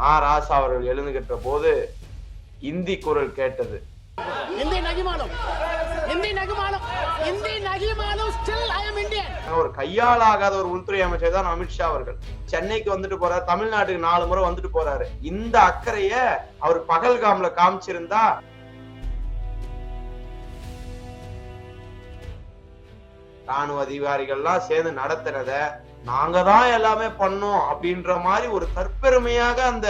நா ராசா அவர்கள் எழுந்துகின்ற போது இந்தி குரல் கேட்டது. ஒரு கையால் ஒரு உள்துறை அமைச்சர் தான் அமித்ஷா அவர்கள். சென்னைக்கு வந்துட்டு போறாரு தமிழ்நாட்டுக்கு நாலு முறை வந்துட்டு போறாரு. இந்த அக்கறைய அவர் பகல்காம்ல காமிச்சிருந்தா ராணுவ அதிகாரிகள்லாம் சேர்ந்து நடத்தினத நாங்க தான் எல்லாமே பண்ணோம் அப்படின்ற மாதிரி ஒரு தற்பெருமையாக அந்த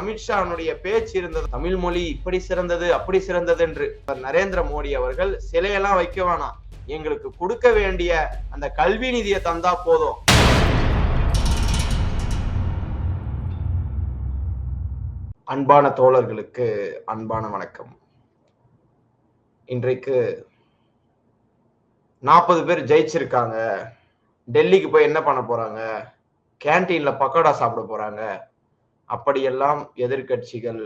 அமித்ஷானுடைய பேச்சு இருந்தது. தமிழ் மொழி இப்படி சிறந்தது அப்படி சிறந்தது என்று நரேந்திர மோடி அவர்கள் சிலையெல்லாம் வைக்க வேணாம். எங்களுக்கு கொடுக்க வேண்டிய அந்த கல்வி நிதியை தந்தா போதும். அன்பான தோழர்களுக்கு அன்பான வணக்கம். இன்றைக்கு நாற்பது பேர் ஜெயிச்சிருக்காங்க. டெல்லிக்கு போய் என்ன பண்ண போறாங்க? கேன்டீன்ல பக்கோடா சாப்பிட போறாங்க. அப்படியெல்லாம் எதிர்க்கட்சிகள்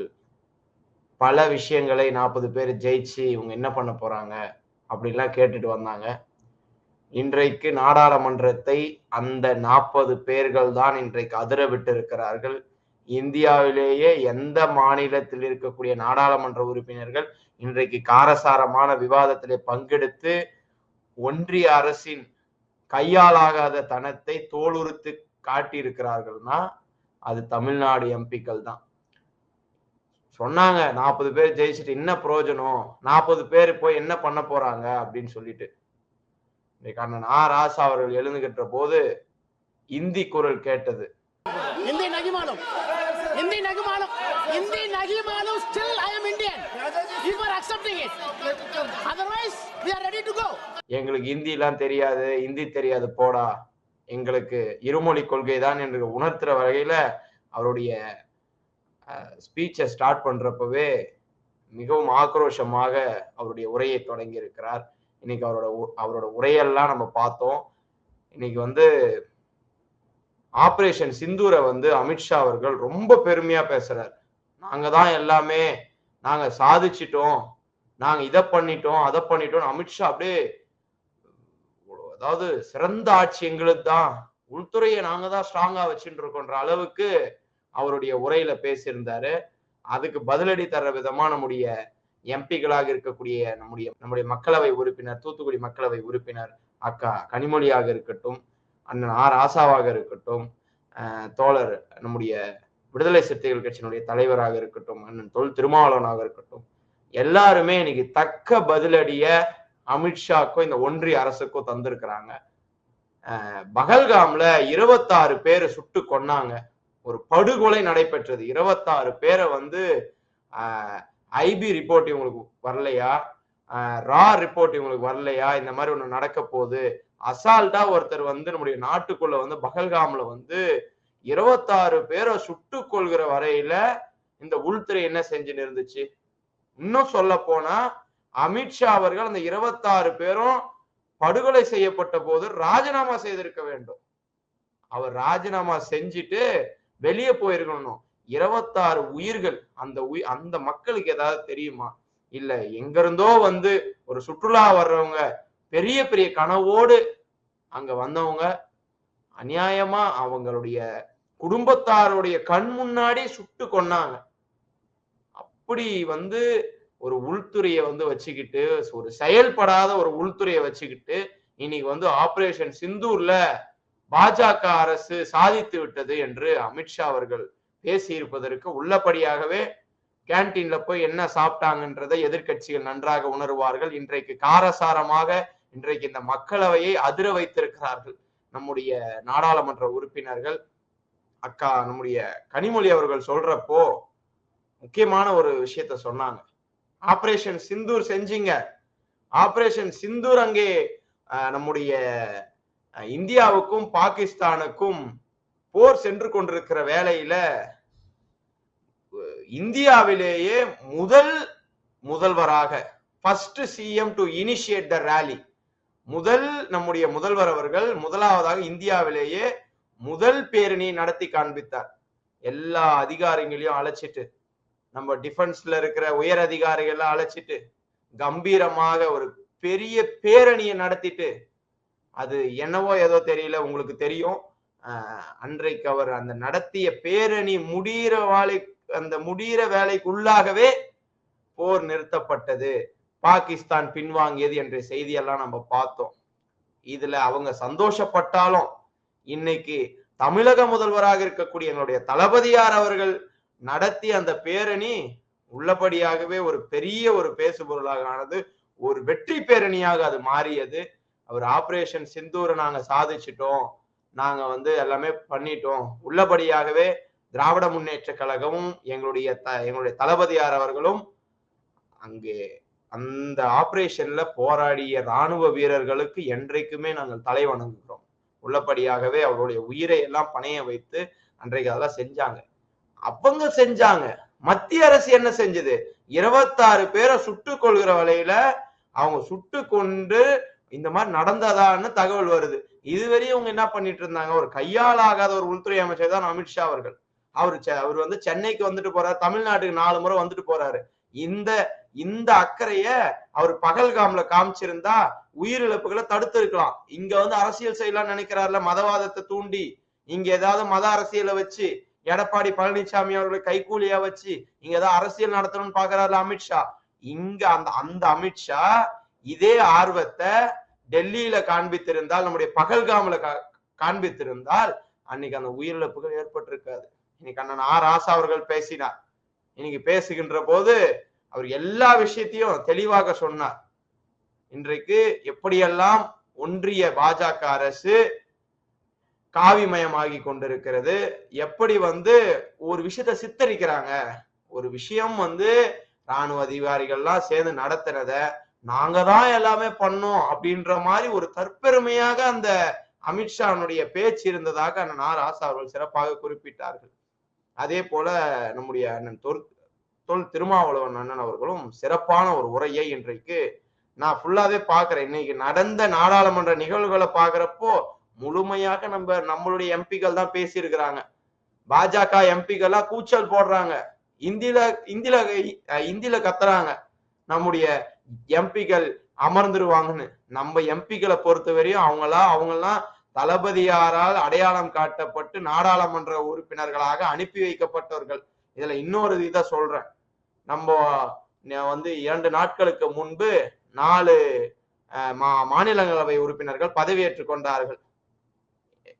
பல விஷயங்களை நாற்பது பேர் ஜெயிச்சு இவங்க என்ன பண்ண போறாங்க? அப்படிலாம் கேட்டுட்டு வந்தாங்க. இன்றைக்கு நாடாளுமன்றத்தை அந்த நாற்பது பேர்கள் தான் இன்றைக்கு அதிர விட்டு இருக்கிறார்கள். இந்தியாவிலேயே எந்த மாநிலத்தில் இருக்கக்கூடிய நாடாளுமன்ற உறுப்பினர்கள் இன்றைக்கு காரசாரமான விவாதத்திலே பங்கெடுத்து ஒன்றிய அரசின் கையாலாகாத தனத்தை தோலுறுத்து காட்டியிருக்கிறார்கள்னா அது தமிழ்நாடு எம்பிக்கள் தான். சொன்னாங்க நாற்பது பேர் ஜெயிச்சுட்டு என்ன பிரயோஜனம் நாற்பது பேர் போய் என்ன பண்ண போறாங்க? அப்படின்னு சொல்லிட்டு. இன்னைக்கு அண்ணன் ஆ. ராசா அவர்கள் எழுந்துகின்ற போது இந்தி குரல் கேட்டது. இந்தி நகிமானம். இந்தி நகிமானம். இந்தி நகிமானம். எங்களுக்கு ஹிந்திலாம் தெரியாது ஹிந்தி தெரியாது போடா. எங்களுக்கு இருமொழி கொள்கை தான் என்று உணர்த்துற வகையில அவருடைய ஸ்பீச்சை ஸ்டார்ட் பண்றப்பவே மிகவும் ஆக்ரோஷமாக அவருடைய உரையை தொடங்கி இருக்கிறார் இன்னைக்கு அவரோட அவரோட உரையெல்லாம் நம்ம பார்த்தோம். இன்னைக்கு வந்து ஆப்ரேஷன் சிந்தூரை வந்து அமித்ஷா அவர்கள் ரொம்ப பெருமையா பேசுறார். நாங்க தான் எல்லாமே நாங்க சாதிச்சிட்டோம் நாங்க இதை பண்ணிட்டோம் அதை பண்ணிட்டோம் அமித்ஷா அப்படியே அதாவது சிறந்த ஆட்சி எங்களுக்கு தான். உள்துறையை நாங்க தான் ஸ்ட்ராங்கா வச்சுட்டு இருக்கோன்ற அளவுக்கு அவருடைய உரையில பேசியிருந்தாரு. அதுக்கு பதிலடி தர்ற விதமா நம்முடைய எம்பிகளாக இருக்கக்கூடிய நம்முடைய நம்முடைய மக்களவை உறுப்பினர் தூத்துக்குடி மக்களவை உறுப்பினர் அக்கா கனிமொழியாக இருக்கட்டும் அண்ணன் ஆர் ஆசாவாக இருக்கட்டும் தோழர் நம்முடைய விடுதலை சிறுத்தைகள் கட்சியினுடைய தலைவராக இருக்கட்டும் அண்ணன் தொல் திருமாவளவனாக இருக்கட்டும் எல்லாருமே இன்னைக்கு தக்க பதிலடிய அமித்ஷாக்கும் இந்த ஒன்றிய அரசுக்கும் தந்திருக்கிறாங்க. பகல்காம்ல இருபத்தாறு பேரை சுட்டு கொன்னாங்க. ஒரு படுகொலை நடைபெற்றது. இருபத்தாறு பேரை வந்து ஐபி ரிப்போர்ட் இவங்களுக்கு வரலையா? ரா ரிப்போர்ட் இவங்களுக்கு வரலையா? இந்த மாதிரி ஒண்ணு நடக்க போகுது அசால்ட்டா ஒருத்தர் வந்து நம்முடைய நாட்டுக்குள்ள வந்து பகல்காம்ல வந்து இருபத்தாறு பேரை சுட்டு கொள்கிற வரையில இந்த உள்துறை என்ன செஞ்சுன்னு இருந்துச்சு? இன்னும் சொல்ல போனா அமித்ஷா அவர்கள் அந்த இருபத்தாறு பேரும் படுகொலை செய்யப்பட்ட போது ராஜினாமா செய்திருக்க வேண்டும். அவர் ராஜினாமா செஞ்சுட்டு வெளியே போயிருக்கணும். இருபத்தாறு உயிர்கள் அந்த உயிர் அந்த மக்களுக்கு ஏதாவது தெரியுமா? இல்ல எங்க இருந்தோ வந்து ஒரு சுற்றுலா வர்றவங்க பெரிய பெரிய கனவோடு அங்க வந்தவங்க அநியாயமா அவங்களுடைய குடும்பத்தாருடைய கண் முன்னாடி சுட்டு கொன்னாங்க. அப்படி வந்து ஒரு உள்துறையை வந்து வச்சுக்கிட்டு ஒரு செயல்படாத ஒரு உள்துறையை வச்சுக்கிட்டு இன்னைக்கு வந்து ஆபரேஷன் சிந்தூர்ல பாஜக அரசு சாதித்து விட்டது என்று அமித்ஷா அவர்கள் பேசியிருப்பதற்கு உள்ளபடியாகவே கேன்டீன்ல போய் என்ன சாப்பிட்டாங்கன்றதை எதிர்க்கட்சிகள் நன்றாக உணர்வார்கள். இன்றைக்கு காரசாரமாக இன்றைக்கு இந்த மக்களவையை அதிர வைத்திருக்கிறார்கள் நம்முடைய நாடாளுமன்ற உறுப்பினர்கள். அக்கா நம்முடைய கனிமொழி அவர்கள் சொல்றப்போ முக்கியமான ஒரு விஷயத்த சொன்னாங்க. ஆபரேஷன் சிந்தூர் செஞ்சீங்க. ஆபரேஷன் சிந்தூர் அங்கே நம்முடைய இந்தியாவுக்கும் பாகிஸ்தானுக்கும் போர் சென்று கொண்டிருக்கிற வேலையில இந்தியாவிலேயே முதல் முதல்வராக first CM to initiate the rally முதல் நம்முடைய முதல்வர் அவர்கள் முதலாவதாக இந்தியாவிலேயே முதல் பேரணி நடத்தி காண்பித்தார் எல்லா அதிகாரிகளையும் அழைச்சிட்டு நம்ம டிஃபென்ஸ்ல இருக்கிற உயர் அதிகாரிகள்லாம் அழைச்சிட்டு கம்பீரமாக ஒரு பெரிய பேரணியை நடத்திட்டு அது என்னவோ ஏதோ தெரியல உங்களுக்கு தெரியும். அன்றைக்கு அவர் அந்த நடத்திய பேரணி முடிகிற வேலை அந்த முடிகிற வேலைக்குள்ளாகவே போர் நிறுத்தப்பட்டது. பாகிஸ்தான் பின்வாங்கியது என்ற செய்தியெல்லாம் நம்ம பார்த்தோம். இதுல அவங்க சந்தோஷப்பட்டாலும் இன்னைக்கு தமிழக முதல்வராக இருக்கக்கூடிய எங்களுடைய தளபதியார் அவர்கள் நடத்திய அந்த பேரணி உள்ளபடியாகவே ஒரு பெரிய ஒரு பேசுபொருளாக ஆனது ஒரு வெற்றி பேரணியாக அது மாறியது. அவர் ஆபரேஷன் சிந்தூரை நாங்க சாதிச்சிட்டோம். நாங்க வந்து எல்லாமே பண்ணிட்டோம். உள்ளபடியாகவே திராவிட முன்னேற்ற கழகமும் எங்களுடைய த எங்களுடைய தளபதியார் அவர்களும் அங்கே அந்த ஆபரேஷன்ல போராடிய ராணுவ வீரர்களுக்கு என்றைக்குமே நாங்கள் தலை வணங்குகிறோம் உள்ளபடியாகவே அவருடைய உயிரை எல்லாம் பணைய வைத்து அன்றைக்கு அதெல்லாம் செஞ்சாங்க. அவங்க செஞ்சாங்க. மத்திய அரசு என்ன செஞ்சது? இருபத்தாறு பேரை சுட்டு கொள்கிற வகையில அவங்க சுட்டு கொண்டு இந்த மாதிரி நடந்ததான்னு தகவல் வருது. இதுவரையும் அவங்க என்ன பண்ணிட்டு இருந்தாங்க? ஒரு கையால் ஆகாத ஒரு உள்துறை அமைச்சர் தான் அமித்ஷா அவர்கள். அவர் அவர் வந்து சென்னைக்கு வந்துட்டு போறாரு. தமிழ்நாட்டுக்கு நாலு முறை வந்துட்டு போறாரு. இந்த இந்த அக்கறைய அவர் பகல்காம்ல காமிச்சிருந்தா உயிரிழப்புகளை தடுத்து இருக்கலாம் இங்க வந்து அரசியல் செய்யலாம் நினைக்கிறாருல மதவாதத்தை தூண்டி இங்க ஏதாவது மத அரசியலை வச்சு எடப்பாடி பழனிசாமி அவர்களை கைகூலியா வச்சு இங்க ஏதாவது அரசியல் நடத்தணும்னு பாக்குறாருல அமித்ஷா இங்க அந்த அந்த அமித்ஷா இதே ஆர்வத்தை டெல்லியில காண்பித்திருந்தால் நம்முடைய பகல்காம்ல காண்பித்திருந்தால் அன்னைக்கு அந்த உயிரிழப்புகள் ஏற்பட்டிருக்காது. இன்னைக்கு அண்ணன் ஆர் ராசா அவர்கள் பேசினார். இன்னைக்கு பேசுகின்ற போது அவர் எல்லா விஷயத்தையும் தெளிவாக சொன்னார். இன்றைக்கு எப்படியெல்லாம் ஒன்றிய பாஜக அரசு காவிமயமாகி கொண்டிருக்கிறது எப்படி வந்து ஒரு விஷயத்த சித்தரிக்கிறாங்க ஒரு விஷயம் வந்து ராணுவ அதிகாரிகள்லாம் சேர்ந்து நடத்துறத நாங்க தான் எல்லாமே பண்ணோம் அப்படின்ற மாதிரி ஒரு தற்பெருமையாக அந்த அமித்ஷானுடைய பேச்சு இருந்ததாக அண்ணன் ஆர் ஆசா அவர்கள் சிறப்பாக குறிப்பிட்டார்கள். அதே போல நம்முடைய அண்ணன் தொல் தொல் திருமாவளவன் அண்ணன் அவர்களும் சிறப்பான ஒரு உரையை இன்றைக்கு நான் ஃபுல்லாவே பாக்குறேன் இன்னைக்கு நடந்த நாடாளுமன்ற நிகழ்வுகளை பாக்குறப்போ முழுமையாக நம்ம நம்மளுடைய எம்பிக்கள் தான் பேசியிருக்கிறாங்க. பாஜக எம்பிகள் கூச்சல் போடுறாங்க. இந்தியில இந்தியில இந்தியில கத்துறாங்க. நம்முடைய எம்பிக்கள் அமர்ந்துருவாங்கன்னு. நம்ம எம்பிக்களை பொறுத்த வரையும் அவங்களா அவங்கெல்லாம் தளபதியாரால் அடையாளம் காட்டப்பட்டு நாடாளுமன்ற உறுப்பினர்களாக அனுப்பி வைக்கப்பட்டவர்கள். இதுல இன்னொரு இதை சொல்றேன். நம்ம வந்து இரண்டு நாட்களுக்கு முன்பு நாலு மா மாநிலங்களவை உறுப்பினர்கள் பதவியேற்றுக் கொண்டார்கள்.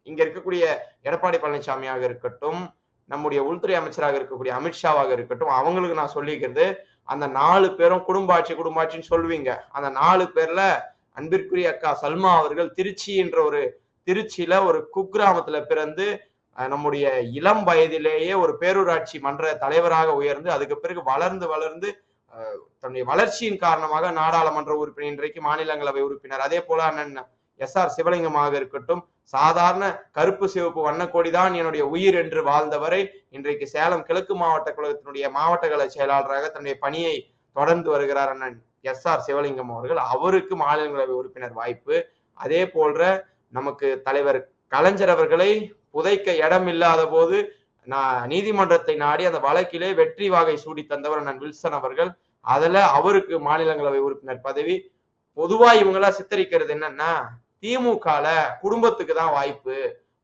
இங்க இருக்கக்கூடிய எடப்பாடி பழனிசாமியாக இருக்கட்டும் நம்முடைய உள்துறை அமைச்சராக இருக்கக்கூடிய அமித்ஷாவாக இருக்கட்டும் அவங்களுக்கு நான் சொல்லிக்கிறது அந்த நாலு பேரும் குடும்பாட்சி குடும்பாட்சின்னு சொல்லுவீங்க. அந்த நாலு பேர்ல அன்பிற்குரிய அக்கா சல்மா அவர்கள் திருச்சி என்ற ஒரு திருச்சியில ஒரு குக்கிராமத்துல பிறந்து நம்முடைய இளம் வயதிலேயே ஒரு பேரூராட்சி மன்ற தலைவராக உயர்ந்து அதுக்கு பிறகு வளர்ந்து வளர்ந்து தன்னுடைய வளர்ச்சியின் காரணமாக நாடாளுமன்ற உறுப்பினர் இன்றைக்கு மாநிலங்களவை உறுப்பினர். அதே போல அண்ணன் எஸ் ஆர் சிவலிங்கமாக இருக்கட்டும் சாதாரண கருப்பு சிவப்பு வண்ணக்கோடி தான் என்னுடைய உயிர் என்று வாழ்ந்தவரை இன்றைக்கு சேலம் கிழக்கு மாவட்ட கழகத்தினுடைய மாவட்ட கழக செயலாளராக தன்னுடைய பணியை தொடர்ந்து வருகிறார் அண்ணன் எஸ் ஆர் சிவலிங்கம் அவர்கள். அவருக்கு மாநிலங்களவை உறுப்பினர் வாய்ப்பு. அதே போன்ற நமக்கு தலைவர் கலைஞர் அவர்களை புதைக்க இடம் இல்லாத போது நான் நீதிமன்றத்தை நாடி அந்த வழக்கிலே வெற்றி வாகை சூடி தந்தவர் அண்ணன் வில்சன் அவர்கள். அதுல அவருக்கு மாநிலங்களவை உறுப்பினர் பதவி. பொதுவா இவங்களா சித்தரிக்கிறது என்னன்னா திமுகல குடும்பத்துக்கு தான் வாய்ப்பு.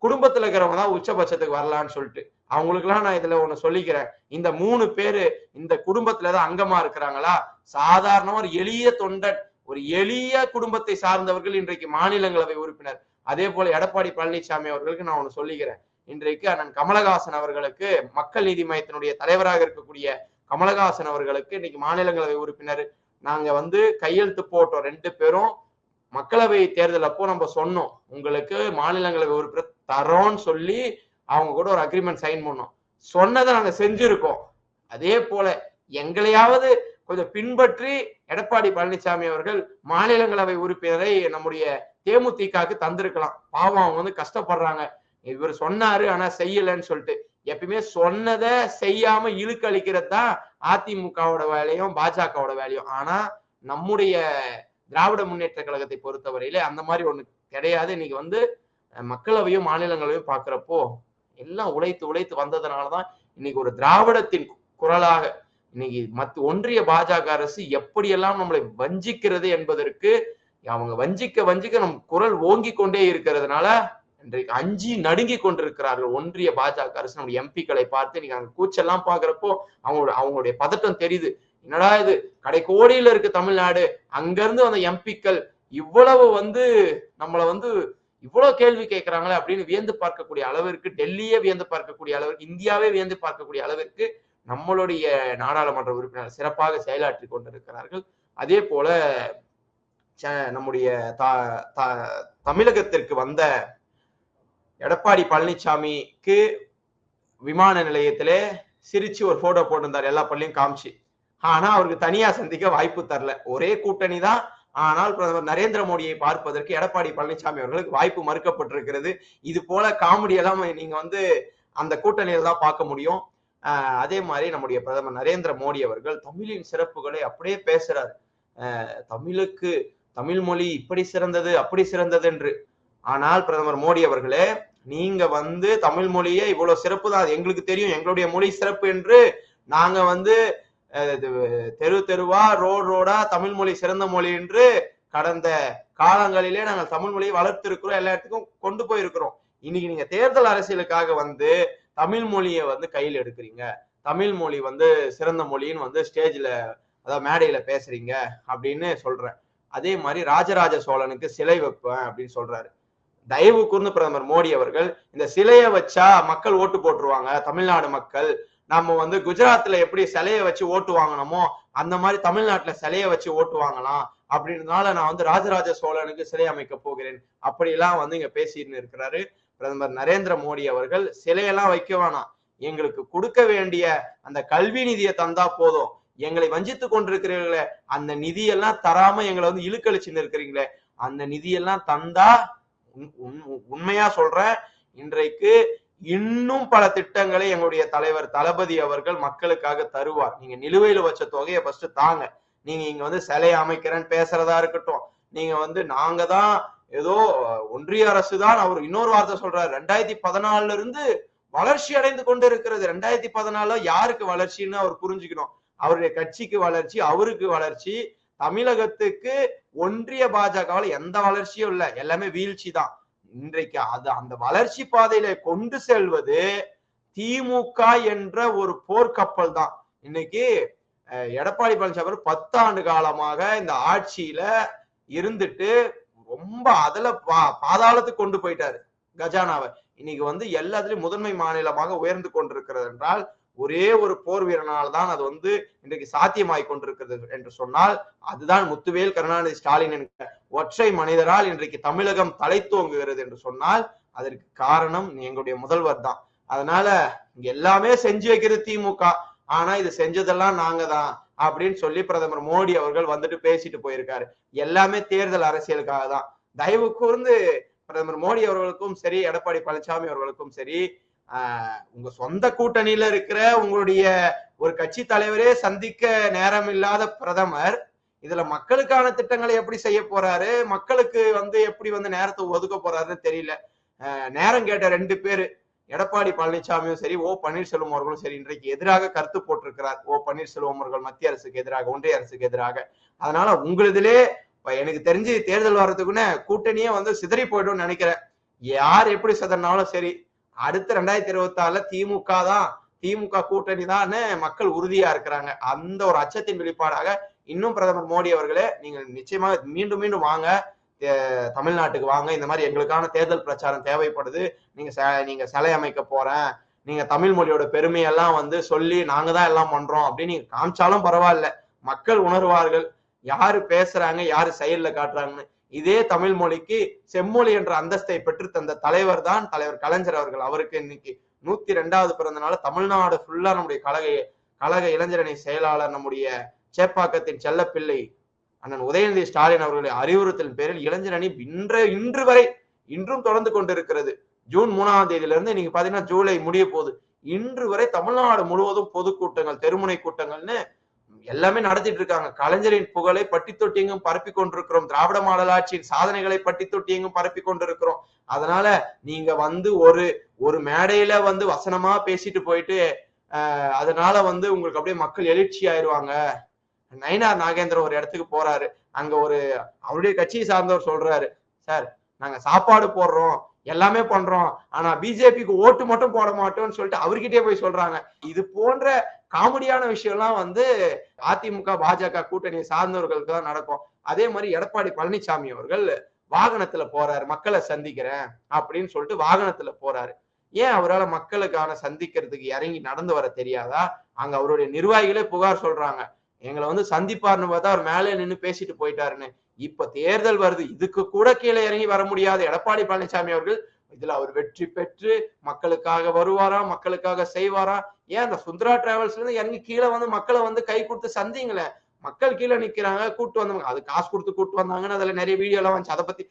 குடும்பத்துல இருக்கிறவங்க தான் உச்சபட்சத்துக்கு வரலான்னு சொல்லிட்டு. அவங்களுக்குலாம் நான் இதுல ஒண்ணு சொல்லிக்கிறேன். இந்த மூணு பேரு இந்த குடும்பத்துலதான் அங்கமா இருக்கிறாங்களா? சாதாரண ஒரு எளிய தொண்டன் ஒரு எளிய குடும்பத்தை சார்ந்தவர்கள் இன்றைக்கு மாநிலங்களவை உறுப்பினர். அதே போல எடப்பாடி பழனிசாமி அவர்களுக்கு நான் ஒன்று சொல்லிக்கிறேன். இன்றைக்கு அண்ணன் கமலஹாசன் அவர்களுக்கு மக்கள் நீதி மையத்தினுடைய தலைவராக இருக்கக்கூடிய கமலஹாசன் அவர்களுக்கு இன்னைக்கு மாநிலங்களவை உறுப்பினர். நாங்க வந்து கையெழுத்து போட்டோம் ரெண்டு பேரும். மக்களவை தேர்தல் அப்போ நம்ம சொன்னோம். உங்களுக்கு மாநிலங்களவை உறுப்பினர் தரோன்னு சொல்லி அவங்க கூட ஒரு அக்ரிமெண்ட் சைன் பண்ணோம். சொன்னதை நாங்க செஞ்சிருக்கோம். அதே போல எங்களையாவது கொஞ்சம் பின்பற்றி எடப்பாடி பழனிசாமி அவர்கள் மாநிலங்களவை உறுப்பினரை நம்முடைய தேமுதிகாக்கு தந்திருக்கலாம். பாவம் அவங்க வந்து கஷ்டப்படுறாங்க. இவர் சொன்னாரு ஆனா செய்யலன்னு சொல்லிட்டு. எப்பயுமே சொன்னதை செய்யாம இழுக்கழிக்கிறது தான் அதிமுகவோட வேலையும் பாஜகவோட வேலையும். ஆனா நம்முடைய திராவிட முன்னேற்ற கழகத்தை பொறுத்தவரையில அந்த மாதிரி ஒண்ணு கிடையாது. இன்னைக்கு வந்து மக்களவையும் மாநிலங்களையும் பாக்குறப்போ எல்லாம் உழைத்து உழைத்து வந்ததுனாலதான் இன்னைக்கு ஒரு திராவிடத்தின் குரலாக இன்னைக்கு மத்த ஒன்றிய பாஜக அரசு எப்படியெல்லாம் நம்மளை வஞ்சிக்கிறது என்பதற்கு அவங்க வஞ்சிக்க வஞ்சிக்க நம் குரல் ஓங்கி கொண்டே இருக்கிறதுனால இன்றைக்கு அஞ்சி நடுங்கி கொண்டிருக்கிறார்கள் ஒன்றிய பாஜக அரசு. நம்முடைய எம்பிக்களை பார்த்து நீங்க அங்க கூச்செல்லாம் பாக்குறப்போ அவங்களோட அவங்களுடைய பதட்டம் தெரியுது. என்னடா இது? கடைக்கோடியில இருக்கு தமிழ்நாடு. அங்க இருந்து வந்த எம்பிக்கள் இவ்வளவு வந்து நம்மள வந்து இவ்வளவு கேள்வி கேட்கிறாங்களே அப்படின்னு வியந்து பார்க்கக்கூடிய அளவிற்கு டெல்லியே வியந்து பார்க்கக்கூடிய அளவிற்கு இந்தியாவே வியந்து பார்க்கக்கூடிய அளவிற்கு நம்மளுடைய நாடாளுமன்ற உறுப்பினர் சிறப்பாக செயலாற்றி கொண்டிருக்கிறார்கள். அதே போல நம்முடைய த- தமிழகத்திற்கு வந்த எடப்பாடி பழனிசாமிக்கு விமான நிலையத்திலே சிரிச்சு ஒரு போட்டோ போட்டிருந்தார் எல்லா பள்ளியும் காமிச்சு. ஆனா அவருக்கு தனியா சந்திக்க வாய்ப்பு தரல. ஒரே கூட்டணி தான். ஆனால் பிரதமர் நரேந்திர மோடியை பார்ப்பதற்கு எடப்பாடி பழனிசாமி அவர்களுக்கு வாய்ப்பு மறுக்கப்பட்டிருக்கிறது. இது போல காமெடி எல்லாம் நீங்க வந்து அந்த கூட்டணியில தான் பார்க்க முடியும். அதே மாதிரி நம்முடைய பிரதமர் நரேந்திர மோடி அவர்கள் தமிழின் சிறப்புகளை அப்படியே பேசுறாரு. தமிழுக்கு தமிழ் மொழி இப்படி சிறந்தது அப்படி சிறந்தது என்று. ஆனால் பிரதமர் மோடி அவர்களே நீங்க வந்து தமிழ் மொழியே இவ்வளவு சிறப்பு தான். அது எங்களுக்கு தெரியும். எங்களுடைய மொழி சிறப்பு என்று நாங்க வந்து இது, தெரு தெருவா ரோடு ரோடா தமிழ் மொழி சிறந்த மொழி என்று கடந்த காலங்களிலே நாங்கள் தமிழ் மொழியை வளர்த்திருக்கிறோம். எல்லா இடத்துக்கும் கொண்டு போயிருக்கிறோம். இன்னைக்கு நீங்க தேர்தல் அரசியலுக்காக வந்து தமிழ் மொழியை வந்து கையில் எடுக்கிறீங்க. தமிழ் மொழி வந்து சிறந்த மொழின்னு வந்து ஸ்டேஜ்ல அதாவது மேடையில பேசுறீங்க அப்படின்னு சொல்றேன். அதே மாதிரி ராஜராஜ சோழனுக்கு சிலை வைப்பேன் அப்படின்னு சொல்றாரு. தயவு கூர்ந்து பிரதமர் மோடி அவர்கள் இந்த சிலையை வச்சா மக்கள் ஓட்டு போட்டுருவாங்க தமிழ்நாடு மக்கள். நம்ம வந்து குஜராத்ல எப்படி சிலையை வச்சு ஓட்டு வாங்கினோமோ அந்த மாதிரி தமிழ்நாட்டுல சிலையை வச்சு ஓட்டு வாங்கலாம். அப்படின்றதுனால நான் வந்து ராஜராஜ சோழனுக்கு சிலை அமைக்க போகிறேன். அப்படிலாம் வந்து இங்க பேசிட்டு இருக்கிறாரு பிரதமர் நரேந்திர மோடி அவர்கள். சிலையெல்லாம் வைக்க வேணாம். எங்களுக்கு கொடுக்க வேண்டிய அந்த கல்வி நிதியை தந்தா போதும். எங்களை வஞ்சித்து கொண்டிருக்கிறீர்களே அந்த நிதியெல்லாம் தராம எங்களை வந்து இழுக்கழிச்சுன்னு இருக்கிறீங்களே அந்த நிதியெல்லாம் தந்தா உண்- உண்மையா சொல்றேன் இன்றைக்கு இன்னும் பல திட்டங்களை எங்களுடைய தலைவர் தளபதி அவர்கள் மக்களுக்காக தருவார். நீங்க நிலுவையில வச்ச தொகையை ஃபர்ஸ்ட் தாங்க. நீங்க இங்க வந்து சிலை அமைக்கிறேன்னு பேசுறதா இருக்கட்டும் நீங்க வந்து நாங்க தான் ஏதோ ஒன்றிய அரசு தான் அவர் இன்னொரு வார்த்தை சொல்றாரு ரெண்டாயிரத்தி பதினாலுல இருந்து வளர்ச்சி அடைந்து கொண்டு இருக்கிறது ரெண்டாயிரத்தி பதினாலுல யாருக்கு வளர்ச்சின்னு அவர் புரிஞ்சுக்கணும். அவருடைய கட்சிக்கு வளர்ச்சி அவருக்கு வளர்ச்சி தமிழகத்துக்கு ஒன்றிய பாஜகவால் எந்த வளர்ச்சியும் இல்ல. எல்லாமே வீழ்ச்சி தான் இன்றைக்கு அது அந்த வளர்ச்சி பாதையில கொண்டு செல்வது திமுக என்ற ஒரு போர்க்கப்பல் தான். இன்னைக்கு அஹ், எடப்பாடி பழனிசாமி பத்தாண்டு காலமாக இந்த ஆட்சியில இருந்துட்டு ரொம்ப அதுல பா பாதாளத்துக்கு கொண்டு போயிட்டாரு. கஜானாவை. இன்னைக்கு வந்து எல்லாத்துலயும் முதன்மை மாநிலமாக உயர்ந்து கொண்டிருக்கிறது என்றால் ஒரே ஒரு போர் வீரனால் தான் அது வந்து இன்றைக்கு சாத்தியமாய் கொண்டிருக்கிறது என்று சொன்னால் அதுதான் முத்துவேல் கருணாநிதி ஸ்டாலின் என்கிற ஒற்றை மனிதரால் இன்றைக்கு தமிழகம் தலை தோங்குகிறது என்று சொன்னால் அதற்கு காரணம் எங்களுடைய முதல்வர் தான். அதனால இங்க எல்லாமே செஞ்சு வைக்கிறது திமுக. ஆனா இது செஞ்சதெல்லாம் நாங்க தான் அப்படின்னு சொல்லி பிரதமர் மோடி அவர்கள் வந்துட்டு பேசிட்டு போயிருக்காரு. எல்லாமே தேர்தல் அரசியலுக்காக தான். தயவு கூர்ந்து பிரதமர் மோடி அவர்களுக்கும் சரி எடப்பாடி பழனிசாமி அவர்களுக்கும் சரி உங்க சொந்த கூட்டணியில இருக்கிற உங்களுடைய ஒரு கட்சி தலைவரே சந்திக்க நேரம் இல்லாத பிரதமர் இதுல மக்களுக்கான திட்டங்களை எப்படி செய்ய போறாரு மக்களுக்கு வந்து எப்படி வந்து நேரத்தை ஒதுக்க போறாருன்னு தெரியல. நேரம் கேட்ட ரெண்டு பேரு எடப்பாடி பழனிசாமியும் சரி ஓ பன்னீர்செல்வம் அவர்களும் சரி இன்றைக்கு எதிராக கருத்து போட்டிருக்கிறார். ஓ பன்னீர்செல்வம் அவர்கள் மத்திய அரசுக்கு எதிராக ஒன்றிய அரசுக்கு எதிராக. அதனால உங்களுதிலே இப்ப எனக்கு தெரிஞ்சு தேர்தல் வர்றதுக்குன்னு கூட்டணியே வந்து சிதறி போயிடும்னு நினைக்கிறேன். யார் எப்படி சிதறினாலும் சரி அடுத்த ரெண்டாயிரத்தி இருபத்தி ஆறுல திமுக தான் திமுக கூட்டணி தான் மக்கள் உறுதியா இருக்கிறாங்க. அந்த ஒரு அச்சத்தின் வெளிப்பாடாக இன்னும் பிரதமர் மோடி அவர்களே நீங்கள் நிச்சயமா மீண்டும் மீண்டும் வாங்க. தமிழ்நாட்டுக்கு வாங்க. இந்த மாதிரி எங்களுக்கான தேர்தல் பிரச்சாரம் தேவைப்படுது. நீங்க நீங்க சிலை அமைக்க போறேன். நீங்க தமிழ் மொழியோட பெருமையெல்லாம் வந்து சொல்லி நாங்க தான் எல்லாம் பண்றோம் அப்படின்னு நீங்க காமிச்சாலும் பரவாயில்ல. மக்கள் உணர்வார்கள். யாரு பேசுறாங்க யாரு செயல்ல காட்டுறாங்கன்னு. இதே தமிழ் மொழிக்கு செம்மொழி என்ற அந்தஸ்தை பெற்று தந்த தலைவர் தான் தலைவர் கலைஞர் அவர்கள். அவருக்கு இன்னைக்கு நூத்தி ரெண்டாவது பிறந்தனால தமிழ்நாடு ஃபுல்லா நம்முடைய கழக கழக இளைஞரணி செயலாளர் நம்முடைய சேப்பாக்கத்தின் செல்லப்பிள்ளை அண்ணன் உதயநிதி ஸ்டாலின் அவர்களுடைய அறிவுறுத்தலின் பேரில் இளைஞரணி இன்று இன்று வரை இன்றும் தொடர்ந்து கொண்டிருக்கிறது. ஜூன் மூணாம் தேதியிலிருந்து நீங்க பாத்தீங்கன்னா ஜூலை முடிய போகுது. இன்று வரை தமிழ்நாடு முழுவதும் பொதுக்கூட்டங்கள் தெருமுனை கூட்டங்கள்னு எல்லாமே நடத்திட்டு இருக்காங்க. கலைஞரின் புகழை பட்டி தொட்டியெங்கும் பரப்பி கொண்டிருக்கிறோம். திராவிட மாடலாட்சியின் சாதனைகளை பட்டி தொட்டியெங்கும் பரப்பி கொண்டிருக்கிறோம். அதனால நீங்க வந்து ஒரு ஒரு மேடையில வந்து வசனமா பேசிட்டு போயிட்டு ஆஹ் அதனால வந்து உங்களுக்கு அப்படியே மக்கள் எழுச்சி ஆயிருவாங்க. நயனார் நாகேந்திரன் ஒரு இடத்துக்கு போறாரு. அங்க ஒரு அவருடைய கட்சியை சார்ந்தவர் சொல்றாரு. சார் நாங்க சாப்பாடு போடுறோம். எல்லாமே பண்றோம். ஆனா பிஜேபிக்கு ஓட்டு மட்டும் போட மாட்டோம்னு சொல்லிட்டு அவர்கிட்டயே போய் சொல்றாங்க. இது போன்ற காமெடியான விஷயம்லாம் வந்து அதிமுக பாஜக கூட்டணியை சார்ந்தவர்களுக்கு தான் நடக்கும். அதே மாதிரி எடப்பாடி பழனிசாமி அவர்கள் வாகனத்துல போறாரு. மக்களை சந்திக்கிறேன் அப்படின்னு சொல்லிட்டு வாகனத்துல போறாரு. ஏன் அவரால் மக்களுக்கான சந்திக்கிறதுக்கு இறங்கி நடந்து வர தெரியாதா? அங்க அவருடைய நிர்வாகிகளே புகார் சொல்றாங்க. எங்களை வந்து சந்திப்பாருன்னு பார்த்தா அவர் மேலே நின்னு பேசிட்டு போயிட்டாருன்னு. இப்ப தேர்தல் வருது. இதுக்கு கூட கீழே இறங்கி வர முடியாத. எடப்பாடி பழனிசாமி அவர்கள் இதுல அவர் வெற்றி பெற்று மக்களுக்காக வருவாராம் மக்களுக்காக செய்வாராம் ஏன் அந்த சுந்தரா டிராவல்ஸ்ல இருந்து இறங்கி கீழே வந்து மக்களை வந்து கை கொடுத்து சந்திங்களேன் மக்கள் கீழே நிக்கிறாங்க கூட்டு வந்தவங்க. அது காசு கொடுத்து கூட்டு வந்தாங்கன்னு அதுல நிறைய வீடியோ எல்லாம் வந்துச்சு. அதை பத்தி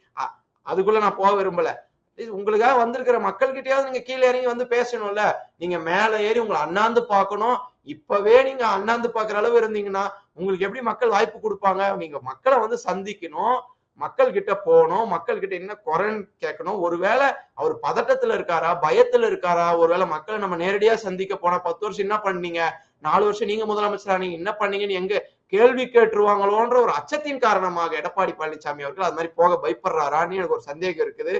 அதுக்குள்ள நான் போக விரும்பல. இது உங்களுக்காக வந்திருக்கிற மக்கள்கிட்டயாவது நீங்க கீழே இறங்கி வந்து பேசணும்ல. நீங்க மேல ஏறி உங்களை அண்ணாந்து பார்க்கணும். இப்பவே நீங்க அண்ணாந்து பாக்குற அளவு இருந்தீங்கன்னா உங்களுக்கு எப்படி மக்கள் வாய்ப்பு கொடுப்பாங்க? நீங்க மக்களை வந்து சந்திக்கணும் மக்கள் கிட்ட போகணும் மக்கள் கிட்ட என்ன குறைன்னு கேட்கணும்? ஒருவேளை அவர் பதட்டத்துல இருக்காரா? பயத்துல இருக்காரா? ஒருவேளை மக்களை நம்ம நேரடியா சந்திக்க போனா பத்து வருஷம் என்ன பண்ணீங்க? நாலு வருஷம் நீங்க முதலமைச்சரா? நீங்க என்ன பண்ணீங்கன்னு எங்க கேள்வி கேட்டுருவாங்களோன்ற ஒரு அச்சத்தின் காரணமாக எடப்பாடி பழனிசாமி அவர்கள் அது மாதிரி போக பயப்படுறாரான்னு எனக்கு ஒரு சந்தேகம் இருக்குது.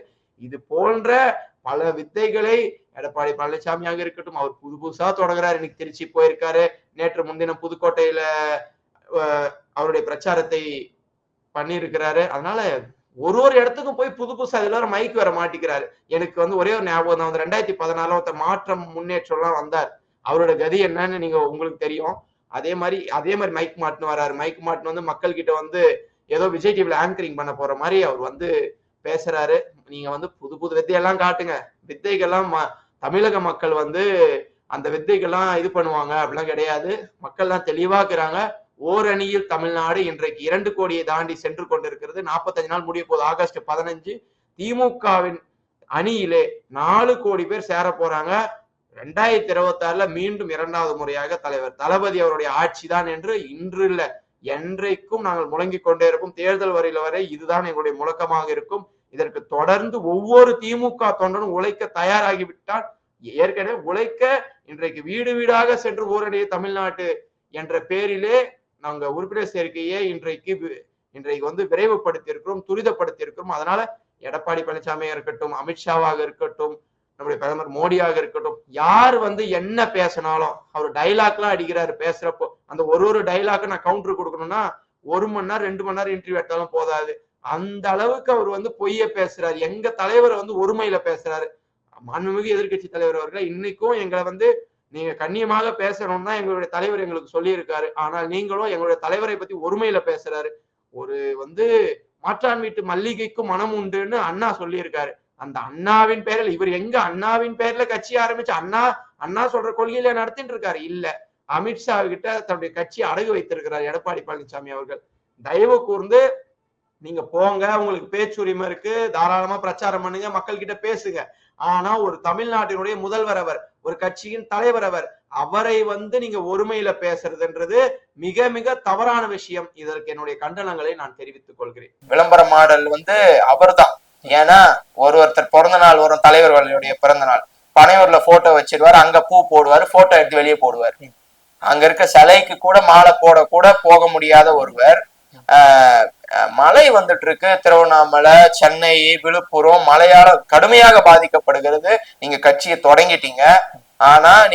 இது போன்ற பல வித்தைகளை எடப்பாடி பழனிசாமியாக இருக்கட்டும் அவர் புது புதுசா தொடங்குறாரு இன்னைக்கு திருச்சி போயிருக்காரு. நேற்று முன்தினம் புதுக்கோட்டையில அவருடைய பிரச்சாரத்தை பண்ணியிருக்கிறாரு. அதனால ஒரு ஒரு இடத்துக்கும் போய் புது புதுசா இதுல ஒரு மைக் வர மாட்டிக்கிறாரு எனக்கு வந்து ஒரே ஒரு ஞாபகம் தான். வந்து ரெண்டாயிரத்தி பதினாலுல ஒருத்தர் மாற்றம் முன்னேற்றம் எல்லாம் வந்தார். அவரோட கதி என்னன்னு நீங்க உங்களுக்கு தெரியும். அதே மாதிரி அதே மாதிரி மைக் மாட்டுன்னு வராரு மைக் மாட்டுன்னு வந்து மக்கள் கிட்ட வந்து ஏதோ விஜய் டிவில ஆங்கரிங் பண்ண போற மாதிரி அவர் வந்து பேசுறாரு. நீங்க வந்து புது புது வித்தையெல்லாம் காட்டுங்க. வித்தைகள்லாம் ம- தமிழக மக்கள் வந்து அந்த வித்தைகள்லாம் இது பண்ணுவாங்க. அப்படிலாம் கிடையாது. மக்கள்லாம் தெளிவாக்குறாங்க. ஓரணியில் தமிழ்நாடு இன்றைக்கு இரண்டு கோடியை தாண்டி சென்று கொண்டிருக்கிறது. நாற்பத்தஞ்சு நாள் முடிய போது ஆகஸ்ட் பதினஞ்சு. திமுகவின் அணியிலே நாலு கோடி பேர் சேர போறாங்க. ரெண்டாயிரத்தி இருபத்தி ஆறுல மீண்டும் இரண்டாவது முறையாக தலைவர் தளபதி அவருடைய ஆட்சி தான் என்று இன்று இல்லை. என்றைக்கும் நாங்கள் முழங்கிக் கொண்டே இருக்கும் தேர்தல் வரையில வரை இதுதான் எங்களுடைய முழக்கமாக இருக்கும். இதற்கு தொடர்ந்து ஒவ்வொரு திமுக தொண்டனும் உழைக்க தயாராகிவிட்டால் ஏற்கனவே உழைக்க இன்றைக்கு வீடு வீடாக சென்று ஊரடைய தமிழ்நாட்டு என்ற பேரிலே நாங்க உறுப்பினர் சேர்க்கையை இன்றைக்கு இன்றைக்கு வந்து விரைவுபடுத்தி இருக்கிறோம் துரிதப்படுத்தி இருக்கிறோம் அதனால எடப்பாடி பழனிசாமியா இருக்கட்டும் அமித்ஷாவாக இருக்கட்டும் நம்முடைய பிரதமர் மோடியாக இருக்கட்டும் யார் வந்து என்ன பேசினாலும் அவர் டைலாக்லாம் அடிக்கிறாரு பேசுறப்போ அந்த ஒரு ஒரு டைலாக்கு நான் கவுண்டர் கொடுக்கணும்னா ஒரு மணி நேரம் ரெண்டு மணி நேரம் இன்டர்வியூ எடுத்தாலும் போதாது. அந்த அளவுக்கு அவர் வந்து பொய்ய பேசுறாரு. எங்க தலைவரை வந்து ஒருமையில பேசுறாரு. மாண்புமிகு எதிர்க்கட்சி தலைவர் அவர்கள் இன்னைக்கும் எங்களை வந்து நீங்க கண்ணியமாக பேசணும்னா எங்களுடைய தலைவர் எங்களுக்கு சொல்லியிருக்காரு. ஆனால் நீங்களும் எங்களுடைய தலைவரை பத்தி ஒருமையில பேசுறாரு. ஒரு வந்து மாற்றான் வீட்டு மல்லிகைக்கும் மனம் உண்டுன்னு அண்ணா சொல்லியிருக்காரு. அந்த அண்ணாவின் பேரில் இவர் எங்க அண்ணாவின் பேர்ல கட்சி ஆரம்பிச்சு அண்ணா அண்ணா சொல்ற கொள்கையில நடத்திட்டு இருக்காரு. இல்ல. அமித்ஷா கிட்ட தன்னுடைய கட்சியை அடகு வைத்திருக்கிறார் எடப்பாடி பழனிசாமி அவர்கள். தயவு கூர்ந்து நீங்க போங்க உங்களுக்கு பேச்சுரிமை இருக்கு தாராளமா பிரச்சாரம் பண்ணுங்க மக்கள் கிட்ட பேசுங்க. ஆனா ஒரு தமிழ்நாட்டினுடைய முதல்வர் அவர் ஒரு கட்சியின் தலைவர் அவர் அவரை வந்து நீங்க ஒருமையில பேசுறதுன்றது மிக மிக தவறான விஷயம். இதற்கு என்னுடைய கண்டனங்களை நான் தெரிவித்துக் கொள்கிறேன். விளம்பர மாடல் வந்து அவர்தான். ஏன்னா ஒரு ஒருத்தர் பிறந்த நாள் வரும் தலைவர்களுடைய பிறந்த நாள். பனையூர்ல போட்டோ வச்சிருவாரு அங்க பூ போடுவாரு போட்டோ எடுத்து வெளியே போடுவார். அங்க இருக்க சிலைக்கு கூட மாலை போட கூட போக முடியாத ஒருவர் மழை வந்துட்டு இருக்கு திருவண்ணாமலை சென்னை விழுப்புரம் மழையால கடுமையாக பாதிக்கப்படுகிறது. நீங்க கட்சியை தொடங்கிட்டீங்க. ஆனா நீங்க